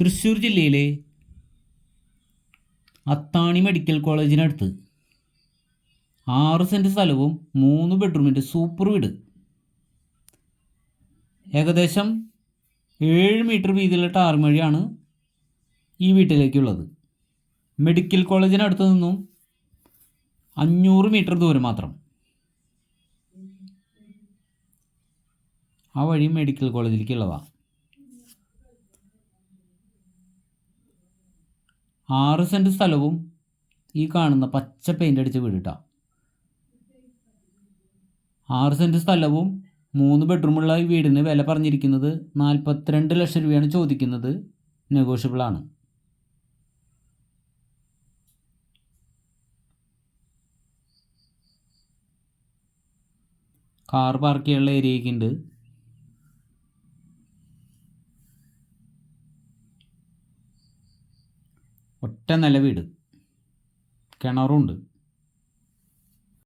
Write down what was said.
തൃശ്ശൂർ ജില്ലയിലെ അത്താണി മെഡിക്കൽ കോളേജിനടുത്ത് ആറ് സെന്റ് സ്ഥലവും മൂന്ന് ബെഡ്റൂമിന്റെ സൂപ്പർ വീട്. ഏകദേശം ഏഴ് മീറ്റർ വീതിയിലുള്ള ടാർമഴിയാണ് ഈ വീട്ടിലേക്കുള്ളത്. മെഡിക്കൽ കോളേജിനടുത്ത് നിന്നും അഞ്ഞൂറ് മീറ്റർ ദൂരം മാത്രം. ആ വഴി മെഡിക്കൽ കോളേജിലേക്കുള്ളതാണ് ആറ് സെന്റ് സ്ഥലവും ഈ കാണുന്ന പച്ച പെയിന്റ് അടിച്ച വീടിട്ടാ. ആറ് സെന്റ് സ്ഥലവും മൂന്ന് ബെഡ്റൂമുള്ള ഈ വീടിന് വില പറഞ്ഞിരിക്കുന്നത് നാൽപ്പത്തിരണ്ട് ലക്ഷം രൂപയാണ് ചോദിക്കുന്നത് നെഗോഷ്യബിൾ ആണ്. കാർ പാർക്ക് ചെയ്യാനുള്ള ഏരിയയൊക്കെ ഒറ്റ നില വീട് കിണറുണ്ട്.